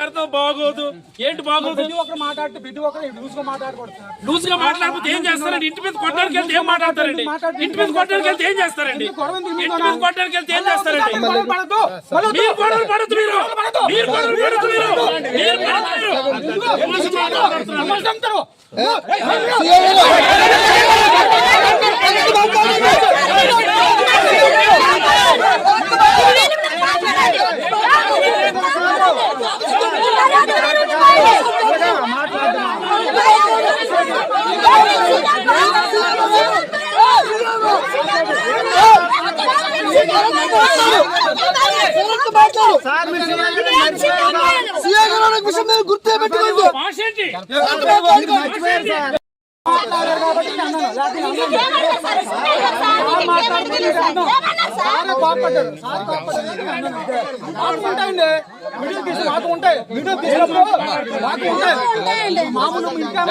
అర్థం బాగోదు ఏంటి బాగోదు ప్రతి ఒక్కరు మాట్లాడితే ప్రతి ఒక్కరు లూజ్గా మాట్లాడకూడదు సార్. లూజ్గా మాట్లాడితే ఏం చేస్తారండి ఇంటి మీద కొట్టడానికి వెళ్తే ఏం మాట్లాడతారండి ఇంటి మీద కొట్టడానికి వెళ్తే ఏం చేస్తారండి ఇంటి? మీద కొట్టడానికి వెళ్తే ఏం చేస్తారండి మీరు గొడవలు పడద్దు మీరు మీరు గొడవలు పడద్దు మీరు మీరు పడద్దు మీరు లూజ్గా మాట్లాడుతున్నారు. పెట్టుకోండి మాట్లాడారు కాబట్టి సార్ మాట్లాడితే నేను అన్నాను. సార్ కోప్పడ్డారు. సార్ కోప్పడ్డారు. నేను అన్నాను అంతే. మాకు ఉంటాయండి. వీడియో తీసి మాకు ఉంటాయి. వీడియో తీసినప్పుడు మాకు ఉంటాయి. మామూలు ఇంకా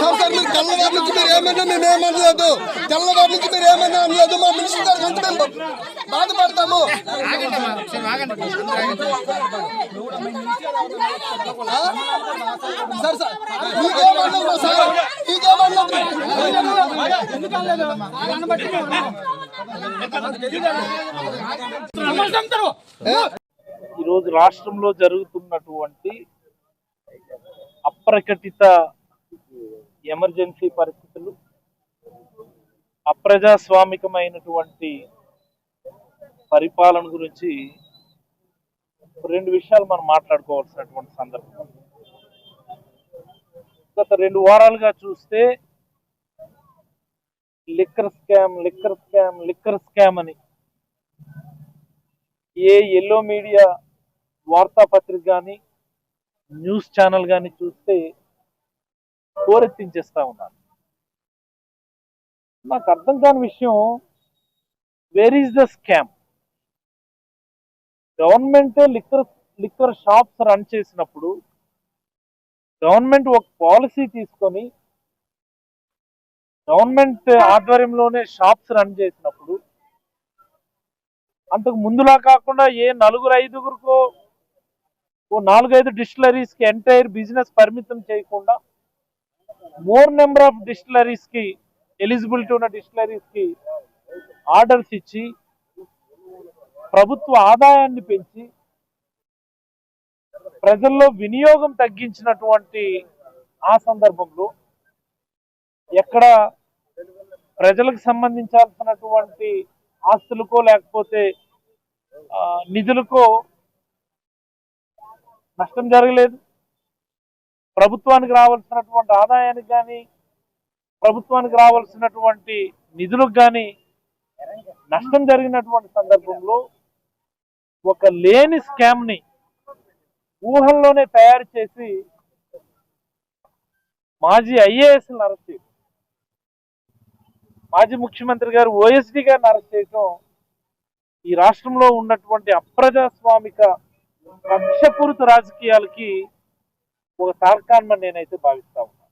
సార్ సార్ మీరు తెల్లవారి నుంచి మీరు ఏమన్నా మేము ఏమనలేదు తెల్లవారి నుంచి మీరు ఏమన్నా అనలేదు మా మినిస్టర్ గారికి మేము బాధపడతాము? సార్ సార్ మీకేమన్నా సార్ మీకేమన్నా ఎందుకు అనలేదు? ఈరోజు రాష్ట్రంలో జరుగుతున్నటువంటి అప్రకటిత ఎమర్జెన్సీ పరిస్థితులు అప్రజాస్వామికమైనటువంటి పరిపాలన గురించి రెండు విషయాలు మనం మాట్లాడుకోవాల్సినటువంటి సందర్భం. గత రెండు వారాలుగా చూస్తే liquor scam liquor scam liquor scam అని. ఏ ఎల్లో మీడియా వార్తాపత్రిక కానీ న్యూస్ ఛానల్ కానీ చూస్తే కోరెత్తించేస్తా ఉన్నాను నాకు అర్థం కాని విషయం where is the scam government liquor liquor shops run చేసినప్పుడు గవర్నమెంట్ ఒక పాలసీ తీసుకొని గవర్నమెంట్ ఆధ్వర్యంలోనే షాప్స్ రన్ చేసినప్పుడు అంతకు ముందులా కాకుండా ఏ నలుగురు ఐదుగురికో ఓ నాలుగైదు డిస్టిలరీస్కి ఎంటైర్ బిజినెస్ పరిమితం చేయకుండా మోర్ నెంబర్ ఆఫ్ డిస్టిలరీస్కి ఎలిజిబిలిటీ ఉన్న డిస్టిలరీస్కి ఆర్డర్స్ ఇచ్చి ప్రభుత్వ ఆదాయాన్ని పెంచి ప్రజల్లో వినియోగం తగ్గించినటువంటి ఆ సందర్భంలో ఎక్కడ ప్రజలకు సంబంధించాల్సినటువంటి ఆస్తులకో లేకపోతే నిధులకో నష్టం జరగలేదు. ప్రభుత్వానికి రావాల్సినటువంటి ఆదాయానికి కానీ ప్రభుత్వానికి రావాల్సినటువంటి నిధులకు కానీ నష్టం జరిగినటువంటి సందర్భంలో ఒక లేని స్కామ్ని ఊహల్లోనే తయారు చేసి మాజీ ఐఏఎస్ అరెస్ట్ మాజీ ముఖ్యమంత్రి గారు ఓఎస్డి గారిని అరెస్ట్ చేయటం ఈ రాష్ట్రంలో ఉన్నటువంటి అప్రజాస్వామిక కక్షపూరిత రాజకీయాలకి ఒక తార్కాన్మని నేనైతే భావిస్తా ఉన్నాను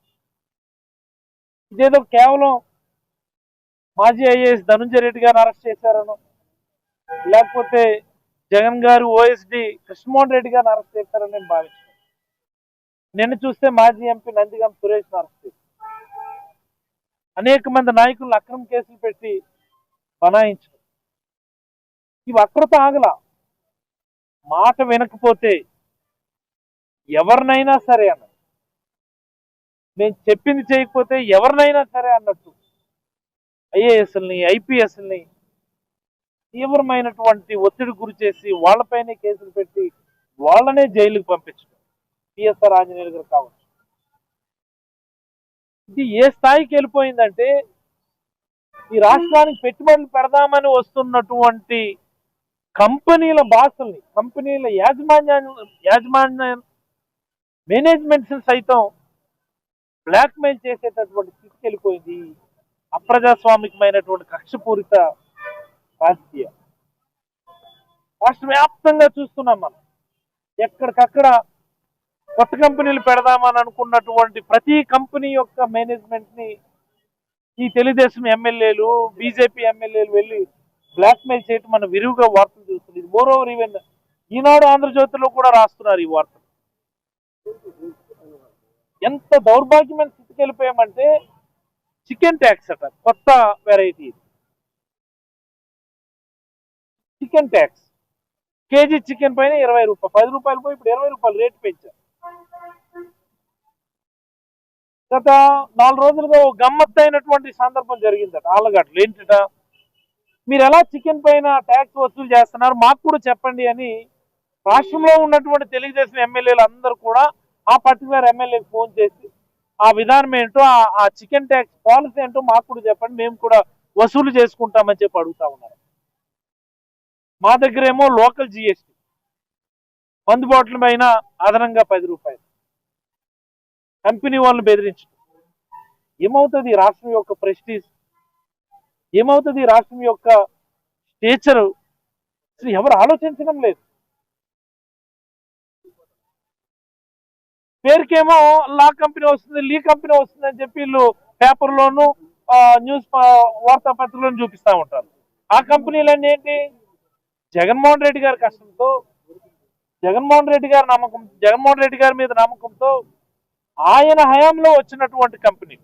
ఇదేదో కేవలం మాజీ ఐఏఎస్ ధనుంజయ రెడ్డి గారిని అరెస్ట్ చేశారను లేకపోతే జగన్ గారు ఓఎస్డి కృష్ణమోహన్ రెడ్డి గారిని అరెస్ట్ చేశారని నేను భావించాను. నిన్న చూస్తే మాజీ ఎంపీ నందిగం సురేష్ అరెస్ట్ చేశారు. అనేక మంది నాయకులను అక్రమ కేసులు పెట్టి బనాయించడం. ఇవి అక్రత ఆగల. మాట వినకపోతే ఎవరినైనా సరే అన్న నేను చెప్పింది చేయకపోతే ఎవరినైనా సరే అన్నట్టు. ఐఏఎస్ని ఐపీఎస్ని తీవ్రమైనటువంటి ఒత్తిడి గురి చేసి వాళ్ళపైనే కేసులు పెట్టి వాళ్ళనే జైలుకి పంపించడం. పిఎస్ఆర్ ఆంజనేయులు గారు కావచ్చు. ఇది ఏ స్థాయికి వెళ్ళిపోయిందంటే ఈ రాష్ట్రానికి పెట్టుబడులు పెడదామని వస్తున్నటువంటి కంపెనీల బాసుల్ని కంపెనీల యాజమాన్య యాజమాన్య మేనేజ్మెంట్స్ సైతం బ్లాక్మెయిల్ చేసేటటువంటి స్థితికి వెళ్ళిపోయింది అప్రజాస్వామికమైనటువంటి కక్షపూరిత రాజకీయం. రాష్ట్ర వ్యాప్తంగా చూస్తున్నాం మనం. ఎక్కడికక్కడ కొత్త కంపెనీలు పెడదామని అనుకున్నటువంటి ప్రతి కంపెనీ యొక్క మేనేజ్మెంట్ని ఈ తెలుగుదేశం ఎమ్మెల్యేలు బీజేపీ ఎమ్మెల్యేలు వెళ్ళి బ్లాక్మెయిల్ చేయటం మనం విరివిగా వార్తలు చూస్తుంది ఇది మోర్ ఓవర్ ఈవెన్ ఈనాడు ఆంధ్రజ్యోతిలో కూడా రాస్తున్నారు ఈ వార్త ఎంత దౌర్భాగ్యమైన స్థితికి వెళ్ళిపోయామంటే చికెన్ ట్యాక్స్ అట కొత్త variety chicken tax. KG chicken పైన ఇరవై రూపాయలు పది రూపాయలు పోయి ఇప్పుడు ఇరవై రూపాయలు రేటు పెంచారు. గత నాలుగు రోజులుగా ఓ గమ్మత్తు అయినటువంటి సందర్భం జరిగిందట ఆలగడ్డలు ఏంటట? మీరు ఎలా చికెన్ పైన ట్యాక్స్ వసూలు చేస్తున్నారు? మాకు కూడా చెప్పండి అని రాష్ట్రంలో ఉన్నటువంటి తెలుగుదేశం ఎమ్మెల్యేలు అందరూ కూడా ఆ పర్టికులర్ ఎమ్మెల్యేకి ఫోన్ చేసి ఆ విధానం ఏంటో ఆ- చికెన్ ట్యాక్స్ పాలసీ ఏంటో మాకు కూడా చెప్పండి. మేము కూడా వసూలు చేసుకుంటామని చెప్పి అడుగుతా ఉన్నారు మా దగ్గర ఏమో లోకల్ జిఎస్టీ మందు బాటిల్ పైన అదనంగా పది రూపాయలు. కంపెనీ వాళ్ళని బెదిరించడం. ఏమవుతుంది రాష్ట్రం యొక్క ప్రెస్టీజ్ ఏమవుతుంది రాష్ట్రం యొక్క స్టేచర్ అసలు ఎవరు ఆలోచించడం లేదు. పేరుకేమో లా కంపెనీ వస్తుంది లీ కంపెనీ వస్తుంది అని చెప్పి వీళ్ళు పేపర్లోను న్యూస్ వార్తాపత్రికలను చూపిస్తా ఉంటారు. ఆ కంపెనీలన్నీ ఏంటి? జగన్మోహన్ రెడ్డి గారి కష్టంతో జగన్మోహన్ రెడ్డి గారి నమ్మకం జగన్మోహన్ రెడ్డి గారి మీద నమ్మకంతో ఆయన హయాంలో వచ్చినటువంటి కంపెనీ.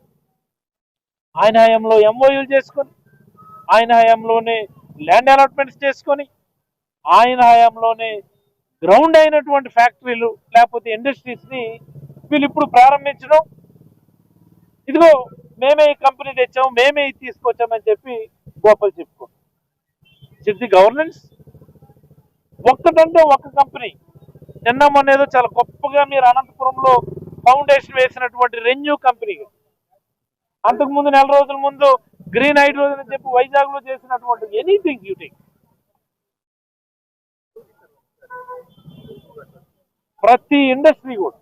ఆయన హయాంలో ఎంఓయూలు చేసుకొని ఆయన హయాంలోనే ల్యాండ్ అలాట్మెంట్స్ చేసుకొని ఆయన హయాంలోనే గ్రౌండ్ అయినటువంటి ఫ్యాక్టరీలు లేకపోతే ఇండస్ట్రీస్ని వీళ్ళు ఇప్పుడు ప్రారంభించడం. ఇదిగో మేమే ఈ కంపెనీ తెచ్చాము మేమే ఇది తీసుకొచ్చామని చెప్పి గోపాల్ చెప్పుకో సిద్ధి గవర్నెన్స్ ఒక్కటంటే ఒక్క కంపెనీ. నిన్న మొన్న ఏదో చాలా గొప్పగా మీరు అనంతపురంలో ఫౌండేషన్ వేసినటువంటి రెన్యూ కంపెనీ. అంతకు ముందు నెల రోజుల ముందు గ్రీన్ హైడ్రోజన్ అని చెప్పి వైజాగ్లో చేసినటువంటి ఎనీథింగ్ యూ థింక్ ప్రతి ఇండస్ట్రీ కూడా.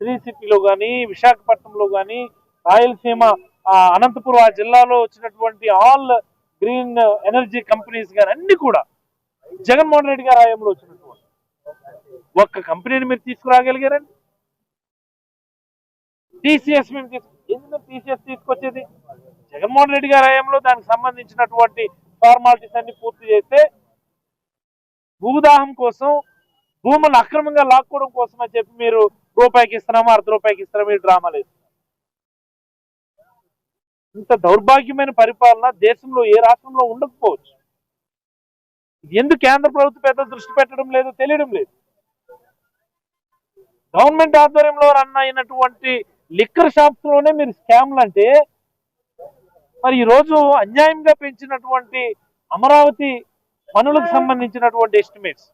శ్రీ సిటీలో కానీ విశాఖపట్నంలో కానీ రాయలసీమ అనంతపురం ఆ జిల్లాలో వచ్చినటువంటి ఆల్ గ్రీన్ ఎనర్జీ కంపెనీస్ కానీ అన్ని కూడా జగన్మోహన్ రెడ్డి గారి హయాంలో వచ్చినటువంటి. ఒక్క కంపెనీని మీరు తీసుకురాగలిగారండి? టీసీఎస్ మేము తీసుకు ఎందుకు టీసీఎస్ తీసుకొచ్చేది? జగన్మోహన్ రెడ్డి గారి హయాంలో దానికి సంబంధించినటువంటి ఫార్మాలిటీస్ అన్ని పూర్తి చేస్తే భూదాహం కోసం భూములు అక్రమంగా లాక్కోవడం కోసం అని చెప్పి మీరు రూపాయికి ఇస్తున్నామా అర్ధ రూపాయికి ఇస్తున్నామా ఈ డ్రామాలు ఇంత దౌర్భాగ్యమైన పరిపాలన దేశంలో ఏ రాష్ట్రంలో ఉండకపోవచ్చు. ఎందుకు కేంద్ర ప్రభుత్వం పెద్ద దృష్టి పెట్టడం లేదు తెలియడం లేదు. గవర్నమెంట్ ఆధ్వర్యంలో రన్ అయినటువంటి లిక్కర్ షాప్స్లోనే మీరు స్కామ్లు అంటే మరి ఈ రోజు అన్యాయంగా పెంచినటువంటి అమరావతి పనులకు సంబంధించినటువంటి ఎస్టిమేట్స్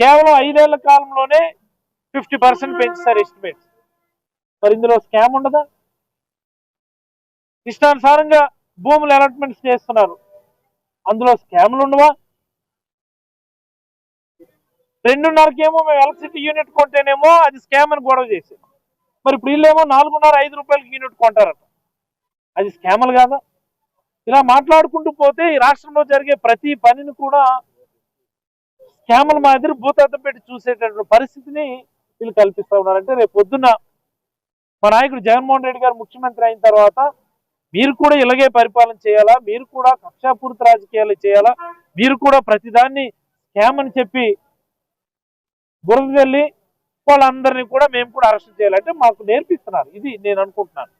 కేవలం ఐదేళ్ళ కాలంలోనే ఫిఫ్టీ పర్సెంట్ పెంచుతారు ఎస్టిమేట్స్ మరి ఇందులో స్కామ్ ఉండదా? ఇష్టానుసారంగా భూములు అలాట్మెంట్స్ చేస్తున్నారు. అందులో స్కామ్లు ఉండవా? రెండున్నరకేమో మేము ఎలక్ట్రిసిటీ యూనిట్ కొంటేనేమో అది స్కామ్ అని గొడవ చేసాం మరి ఇప్పుడు వీళ్ళేమో నాలుగున్నర ఐదు రూపాయలకి యూనిట్ కొంటారట. అది స్కామలు కాదా? ఇలా మాట్లాడుకుంటూ పోతే ఈ రాష్ట్రంలో జరిగే ప్రతి పనిని కూడా స్కామల మాదిరి భూతత్వం పెట్టి చూసేటటువంటి పరిస్థితిని వీళ్ళు కల్పిస్తూ ఉన్నారంటే రేపు పొద్దున్న మా నాయకుడు జగన్మోహన్ రెడ్డి గారు ముఖ్యమంత్రి అయిన తర్వాత మీరు కూడా ఇలాగే పరిపాలన చేయాలా? మీరు కూడా కక్షాపూరిత రాజకీయాలు చేయాలా? మీరు కూడా ప్రతిదాన్ని స్కామ్ అని చెప్పి బురద వెళ్ళి వాళ్ళందరినీ కూడా మేము కూడా అరెస్ట్ చేయాలంటే మాకు నేర్పిస్తున్నారు. ఇది నేను అనుకుంటున్నాను.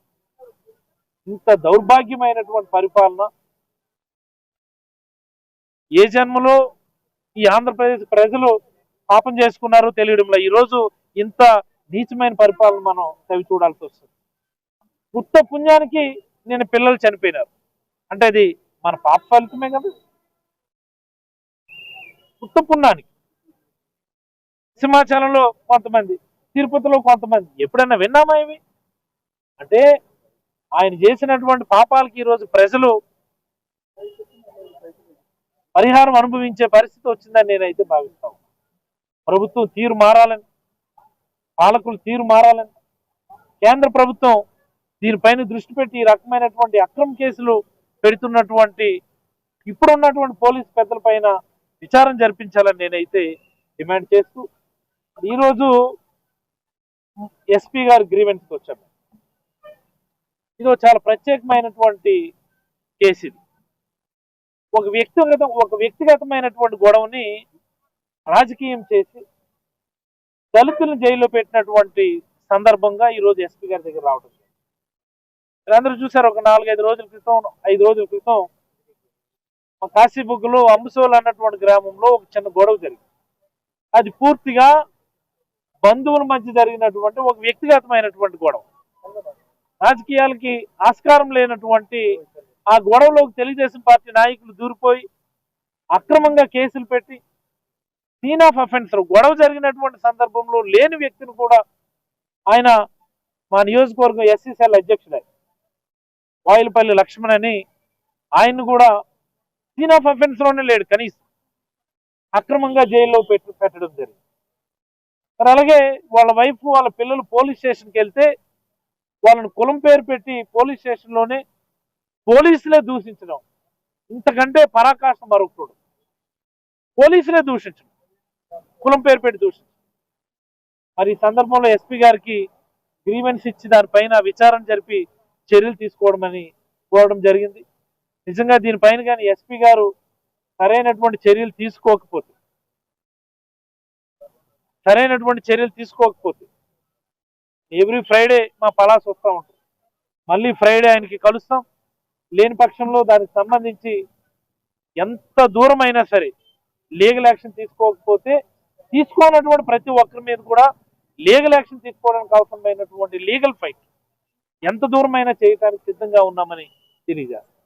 ఇంత దౌర్భాగ్యమైనటువంటి పరిపాలన ఏ జన్మలో ఈ ఆంధ్రప్రదేశ్ ప్రజలు పాపం చేసుకున్నారో తెలియడంలో ఈరోజు ఇంత నీచమైన పరిపాలన మనం చవి చూడాల్సి వస్తుంది. ఉత్త పుణ్యానికి నేను పిల్లలు చనిపోయినారు. అంటే అది మన పాప ఫలితమే కదా. ఉత్త పుణ్యానికి. సింహాచలంలో కొంతమంది తిరుపతిలో కొంతమంది. ఎప్పుడైనా విన్నామా ఇవి? అంటే ఆయన చేసినటువంటి పాపాలకి ఈరోజు ప్రజలు పరిహారం అనుభవించే పరిస్థితి వచ్చిందని నేనైతే భావిస్తాను ప్రభుత్వం తీరు మారాలని పాలకులు తీరు మారాలని కేంద్ర ప్రభుత్వం దీనిపైన దృష్టి పెట్టి ఈ రకమైనటువంటి అక్రమ కేసులు పెడుతున్నటువంటి ఇప్పుడున్నటువంటి పోలీస్ పెద్దల పైన విచారం జరిపించాలని నేనైతే డిమాండ్ చేస్తూ ఈరోజు ఎస్పీ గారు గ్రీవెన్స్కి వచ్చాము ఇది చాలా ప్రత్యేకమైనటువంటి కేసు ఇది. ఒక వ్యక్తిగత ఒక వ్యక్తిగతమైనటువంటి గొడవని రాజకీయం చేసి దళితులను జైల్లో పెట్టినటువంటి సందర్భంగా ఈ రోజు ఎస్పీ గారి దగ్గర రావడం మీరందరూ చూసారు ఒక నాలుగైదు రోజుల క్రితం ఐదు రోజుల క్రితం మా కాశీబుగ్గులో అంబసోలు అన్నటువంటి గ్రామంలో ఒక చిన్న గొడవ జరిగింది. అది పూర్తిగా బంధువుల మధ్య జరిగినటువంటి ఒక వ్యక్తిగతమైనటువంటి గొడవ రాజకీయాలకి ఆస్కారం లేనటువంటి ఆ గొడవలోకి తెలుగుదేశం పార్టీ నాయకులు దూరిపోయి అక్రమంగా కేసులు పెట్టి సీన్ ఆఫ్ అఫెన్స్ గొడవ జరిగినటువంటి సందర్భంలో లేని వ్యక్తిని కూడా ఆయన మా నియోజకవర్గం ఎస్సీసీఎల్ అధ్యక్షుడు ఆయన. వాయిలపల్లి లక్ష్మణ్ అని ఆయన్ని కూడా సీన్ ఆఫ్ అఫెన్స్లోనే లేడు కనీసం అక్రమంగా జైల్లో పెట్టు పెట్టడం జరిగింది మరి అలాగే వాళ్ళ వైఫ్ వాళ్ళ పిల్లలు పోలీస్ స్టేషన్కి వెళ్తే వాళ్ళని కులం పేరు పెట్టి పోలీస్ స్టేషన్లోనే పోలీసులే దూషించడం. ఇంతకంటే పరాకాష్ట మరొకడు పోలీసులే దూషించడం. కులం పేరు పెట్టి దూషించడం. మరి ఈ సందర్భంలో ఎస్పీ గారికి గ్రీవెన్స్ ఇచ్చి దానిపైన విచారణ జరిపి చర్యలు తీసుకోవడమని కోరడం జరిగింది. నిజంగా దీనిపైన కానీ ఎస్పీ గారు సరైనటువంటి చర్యలు తీసుకోకపోతే సరైనటువంటి చర్యలు తీసుకోకపోతే ఎవ్రీ ఫ్రైడే మా పలాస్ వస్తూ ఉంటుంది. మళ్ళీ ఫ్రైడే ఆయనకి కలుస్తాం. లేని పక్షంలో దానికి సంబంధించి ఎంత దూరం అయినా సరే లీగల్ యాక్షన్ తీసుకోకపోతే తీసుకోనటువంటి ప్రతి ఒక్కరి మీద కూడా లీగల్ యాక్షన్ తీసుకోవడానికి అవసరమైనటువంటి లీగల్ ఫైట్ ఎంత దూరమైనా చేయడానికి సిద్ధంగా ఉన్నామని తెలియజేస్తాం.